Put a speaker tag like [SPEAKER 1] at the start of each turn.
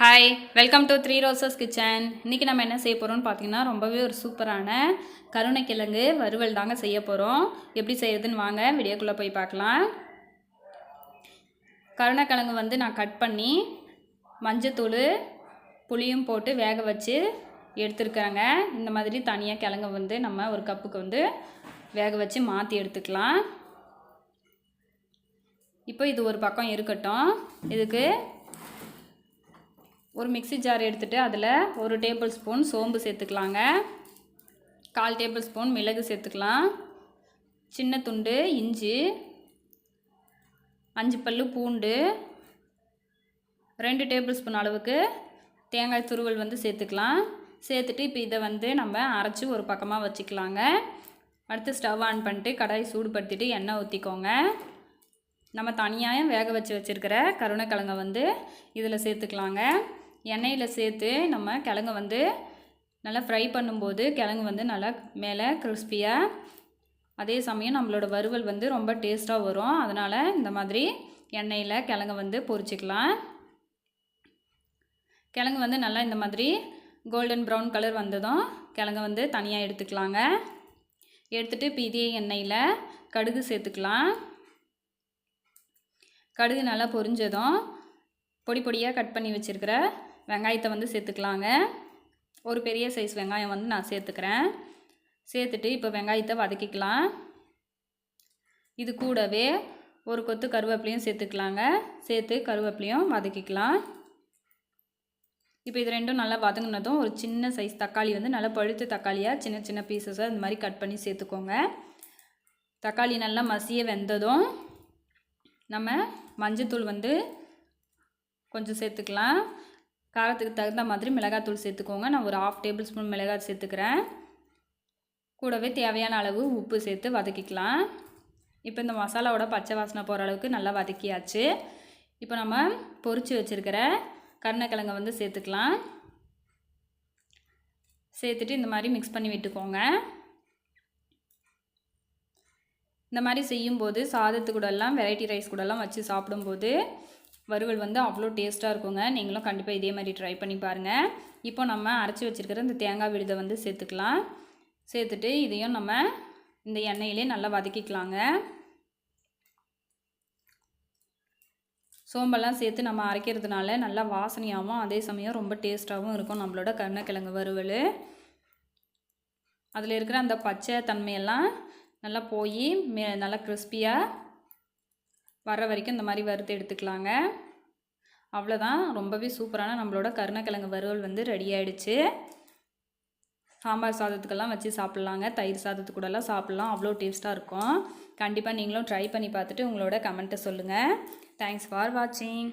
[SPEAKER 1] Hi welcome to three roses kitchen இன்றைக்கி நம்ம என்ன செய்ய போகிறோம்னு பார்த்தீங்கன்னா ரொம்பவே ஒரு சூப்பரான கருணைக்கிழங்கு வறுவல் தாங்க செய்ய போகிறோம் எப்படி செய்யறதுன்னு வாங்க வீடியோக்குள்ளே போய் பார்க்கலாம். கருணைக்கிழங்கு வந்து நான் கட் பண்ணி மஞ்சத்தூள் புளியும் போட்டு வேக வச்சு எடுத்துருக்காங்க. இந்த மாதிரி தனியாக கிழங்கு வந்து நம்ம ஒரு கப்புக்கு வந்து வேக வச்சு மாற்றி எடுத்துக்கலாம். இப்போ இது ஒரு பக்கம் இருக்கட்டும். இதுக்கு ஒரு மிக்ஸி ஜார் எடுத்துகிட்டு அதில் ஒரு டேபிள் ஸ்பூன் சோம்பு சேர்த்துக்கலாங்க. கால் டேபிள் ஸ்பூன் மிளகு சேர்த்துக்கலாம். சின்ன துண்டு இஞ்சி அஞ்சு பல்லு பூண்டு ரெண்டு டேபிள் ஸ்பூன் அளவுக்கு தேங்காய் துருவல் வந்து சேர்த்துக்கலாம். சேர்த்துட்டு இப்போ இதை வந்து நம்ம அரைச்சி ஒரு பக்கமாக வச்சுக்கலாங்க. அடுத்து ஸ்டவ் ஆன் பண்ணிட்டு கடாய் சூடுபடுத்திட்டு எண்ணெய் ஊற்றிக்கோங்க நம்ம தனியாக வேக வச்சு வச்சுருக்கிற கருணைக்கிழங்கை வந்து இதில் சேர்த்துக்கலாங்க. எண்ணெயில் சேர்த்து நம்ம கிழங்கு வந்து நல்லா ஃப்ரை பண்ணும்போது கிழங்கு வந்து நல்லா மேலே கிறிஸ்பியாக அதே சமயம் நம்மளோட வறுவல் வந்து ரொம்ப டேஸ்ட்டாக வரும். அதனால் இந்த மாதிரி எண்ணெயில் கிழங்கு வந்து பொரிச்சிக்கலாம். கிழங்கு வந்து நல்லா இந்த மாதிரி கோல்டன் ப்ரௌன் கலர் வந்ததும் கிழங்கு வந்து தனியாக எடுத்துக்கலாங்க. எடுத்துகிட்டு இப்போ இதே எண்ணெயில் கடுகு சேர்த்துக்கலாம். கடுகு நல்லா பொரிஞ்சதும் பொடி பொடியாக கட் பண்ணி வச்சுருக்கிற வெங்காயத்தை வந்து சேர்த்துக்கலாங்க. ஒரு பெரிய சைஸ் வெங்காயம் வந்து நான் சேர்த்துக்கிறேன். சேர்த்துட்டு இப்போ வெங்காயத்தை வதக்கிக்கலாம். இது கூடவே ஒரு கொத்து கருவேப்பிலையும் சேர்த்துக்கலாங்க. சேர்த்து கருவேப்பிலையும் வதக்கிக்கலாம். இப்போ இது ரெண்டும் நல்லா வதங்கினதும் ஒரு சின்ன சைஸ் தக்காளி வந்து நல்லா பழுத்து தக்காளியாக சின்ன சின்ன பீசஸாக இந்த மாதிரி கட் பண்ணி சேர்த்துக்கோங்க. தக்காளி நல்லா மசிய வெந்ததும் நம்ம மஞ்சத்தூள் வந்து கொஞ்சம் சேர்த்துக்கலாம். காரத்துக்கு தகுந்த மாதிரி மிளகாத்தூள் சேர்த்துக்கோங்க. நான் ஒரு ஆஃப் டேபிள் ஸ்பூன் மிளகாய் சேர்த்துக்கிறேன். கூடவே தேவையான அளவு உப்பு சேர்த்து வதக்கிக்கலாம். இப்போ இந்த மசாலாவோட பச்சை வாசனை போகிற அளவுக்கு நல்லா வதக்கியாச்சு. இப்போ நம்ம பொரித்து வச்சுருக்கிற கருணக்கிழங்கை வந்து சேர்த்துக்கலாம். சேர்த்துட்டு இந்த மாதிரி மிக்ஸ் பண்ணி விட்டுக்கோங்க. இந்த மாதிரி செய்யும்போது சாதத்து கூடலாம் வெரைட்டி ரைஸ் கூடலாம் வச்சு சாப்பிடும்போது வறுவல் வந்து அவ்வளோ டேஸ்ட்டாக இருக்குங்க. நீங்களும் கண்டிப்பாக இதே மாதிரி ட்ரை பண்ணி பாருங்கள் இப்போ நம்ம அரைச்சி வச்சுருக்கிற இந்த தேங்காய் விழுதை வந்து சேர்த்துக்கலாம். சேர்த்துட்டு இதையும் நம்ம இந்த எண்ணெயிலே நல்லா வதக்கிக்கலாங்க. சோம்பெல்லாம் சேர்த்து நம்ம அரைக்கிறதுனால நல்லா வாசனையாகவும் அதே சமயம் ரொம்ப டேஸ்ட்டாகவும் இருக்கும் நம்மளோட கருணக்கிழங்கு வறுவல். அதில் இருக்கிற அந்த பச்சை தன்மையெல்லாம் நல்லா போய் மே நல்லா கிறிஸ்பியாக வர்ற வரைக்கும் இந்த மாதிரி வறுத்து எடுத்துக்கலாங்க. அவ்வளோதான் ரொம்பவே சூப்பரான நம்மளோட கருணக்கிழங்கு வறுவல் வந்து ரெடி ஆகிடுச்சு சாம்பார் சாதத்துக்கெல்லாம் வச்சு சாப்பிட்லாங்க. தயிர் சாதத்து கூடலாம் சாப்பிட்லாம். அவ்வளோ டேஸ்ட்டாக இருக்கும். கண்டிப்பாக நீங்களும் ட்ரை பண்ணி பார்த்துட்டு உங்களோட கமெண்ட்டை சொல்லுங்கள் தேங்க்ஸ் ஃபார் வாட்சிங்